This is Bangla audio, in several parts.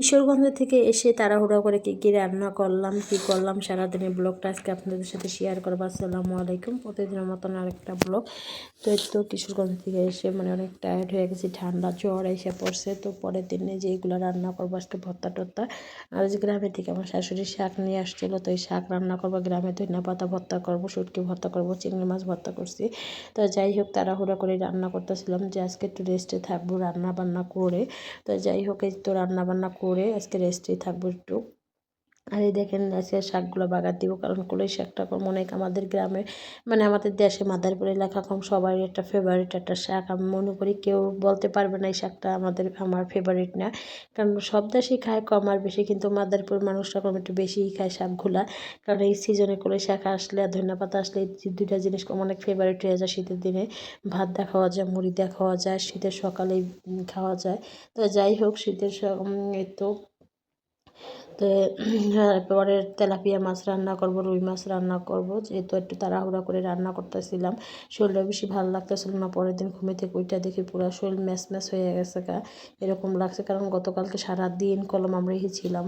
কিশোরগঞ্জ থেকে এসে তাড়াহুড়া করে কী কী রান্না করলাম, কী করলাম, সারাদিনের ব্লগটা আজকে আপনাদের সাথে শেয়ার করব। আসসালামু আলাইকুম। প্রতিদিনের মতন আরেকটা ব্লগ। তো তো কিশোরগঞ্জ থেকে এসে মানে অনেক টায়ার্ড হয়ে গেছি, ঠান্ডা জ্বর এসে পড়ছে। তো পরের দিনে যে এইগুলো রান্না করব আজকে ভর্তা টত্তা আর যে গ্রামে থেকে আমার শাশুড়ি শাক নিয়ে আসছিল, তো এই শাক রান্না করব, গ্রামে ধনিয়া পাতা ভর্তা করব, শুটকি ভর্তা করব, চিংড়ি মাছ ভর্তা করছি। তো যাই হোক, তাড়াহুড়া করে রান্না করতেছিলাম যে আজকে একটু রেস্টে থাকব রান্না বান্না করে। তো যাই হোক, এই তো রান্না বান্না করে আজকে রেস্টেই থাকব একটু। আর এই দেখেন আজকে শাকগুলো বাগার দিব, কারণ কলই শাকটা কম অনেক আমাদের গ্রামে মানে আমাদের দেশে মাদারপুর এলাকা কম সবাই একটা ফেভারিট একটা শাক। আমি মনে করি কেউ বলতে পারবে না এই শাকটা আমাদের, আমার ফেভারিট না। কারণ সব দেশেই খায় কম আর বেশি, কিন্তু মাদারপুর মানুষরা কম একটু বেশিই খায় শাকগুলা। কারণ এই সিজনে কলই শাক আসলে, আর ধনিয়া পাতা আসলে এই দুইটা জিনিস কম অনেক ফেভারিট হয়ে যায় শীতের দিনে। ভাত দেওয়া খাওয়া যায়, মুড়ি দেওয়া খাওয়া যায়, শীতের সকালেই খাওয়া যায়। তো যাই হোক, শীতের তো তো পরে তেলাপিয়া মাছ রান্না করব, রুই মাছ রান্না করব। যেহেতু একটু তাড়াহুড়া করে রান্না করতেছিলাম, শরীরটা বেশি ভালো লাগতেছিল না। পরের দিন ঘুমে থেকে ওইটা দেখি পুরো শরীর ম্যাচ ম্যাচ হয়ে গেছে গা। এরকম লাগছে কারণ গতকালকে সারা দিন কলম আমরা ছিলাম।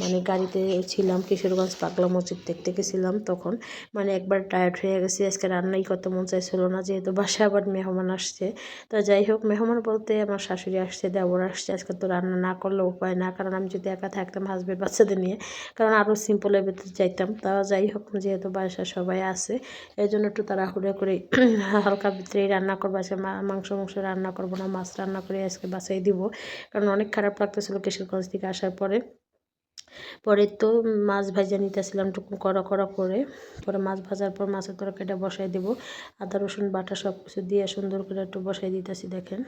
মানে গাড়িতে ছিলাম, কিশোরগঞ্জ পাগলা মসজিদ দেখতে গেছিলাম তখন। মানে একবার টায়ার্ড হয়ে গেছি, আজকে রান্নাই করতে মন চাইছিল না, যেহেতু বাসায় আবার মেহমান আসছে। তো যাই হোক, মেহমান বলতে আমার শাশুড়ি আসছে, দেবর আসছে। আজকে তো রান্না না করলে উপায় না, কারণ আমি যদি একা থাকতাম হাজব্যান্ড বাচ্চাদের নিয়ে। কারণ আরও সিম্পলের ভিতরে যাইতাম। তা যাই হোক, যেহেতু বাসা সবাই আছে এই জন্য একটু তাড়াহুড়ো করে হালকা ভিতরেই রান্না করব। আজকে মাংস মাংস রান্না করব না, মাছ রান্না করে আজকে বাসাই দিব। কারণ অনেক খারাপ লাগতেছিল কিশোরগঞ্জ থেকে আসার পরে। পরে তো মাছ ভাজা নিতেছিলাম টুকু কড়া কড়া করে। পরে মাছ ভাজার পর মাছের তরকারিটা বসাই দেব। আদা, রসুন, বাটা সব কিছু দিয়ে সুন্দর করে একটু বসাই দিতেছি, দেখেন।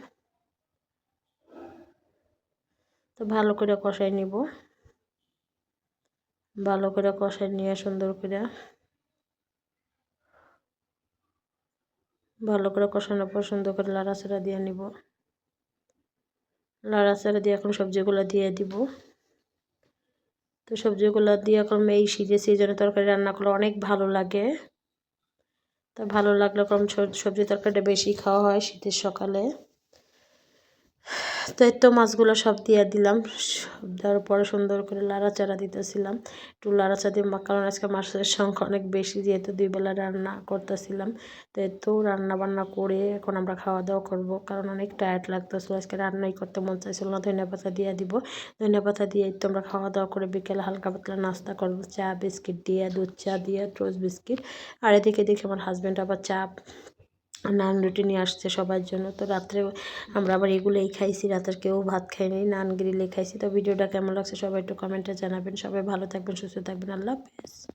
তো ভালো করে কষাই নিব। ভালো করে কষাই নিয়ে সুন্দর করে ভালো করে কষানোর পর সুন্দর করে লাড়াচাড়া দিয়ে নিব। লাড়াচাড়া দিয়ে এখন সবজিগুলো দিয়ে দিব। তো সবজিগুলো দিয়ে এখন এই সিজে সিজনে তরকারি রান্না করলে অনেক ভালো লাগে। তা ভালো লাগলে কম সবজি তরকারিটা বেশি খাওয়া হয় শীতের সকালে। তো তো মাছগুলো সব দিয়ে দিলাম। সব দেওয়ার পরে সুন্দর করে লাড়াচাড়া দিতেছিলাম। একটু লাড়াচাড়া দিয়ে কারণ আজকে মাছের সংখ্যা অনেক বেশি, যেহেতু দুই বেলা রান্না করতেছিলাম। তো এত রান্না বান্না করে এখন আমরা খাওয়া দাওয়া করব, কারণ অনেক টায়ার্ড লাগতেছিল আজকে রান্নাই করতে মন চাইছিল না, ধনিয়া পাতা দিয়ে দিব। ধনিয়া পাতা দিয়ে তো আমরা খাওয়া দাওয়া করে বিকেলে হালকা পাতলা নাস্তা করব। চা, বিস্কিট দিয়ে, দুধ চা দিয়ে টোস্ট বিস্কিট। আর এদিকে দেখি আমার হাজব্যান্ড আবার চা নান রুটি নিয়ে আসছে সবার জন্য। তো রাত্রে আমরা আবার এগুলোই খাইছি, রাতের কেউ ভাত খাইনি নান গ্রিলে খাইছি। তো ভিডিওটা কেমন লাগছে সবাই একটু কমেন্টে জানাবেন। সবাই ভালো থাকবেন, সুস্থ থাকবেন। আল্লাহ হাফেজ।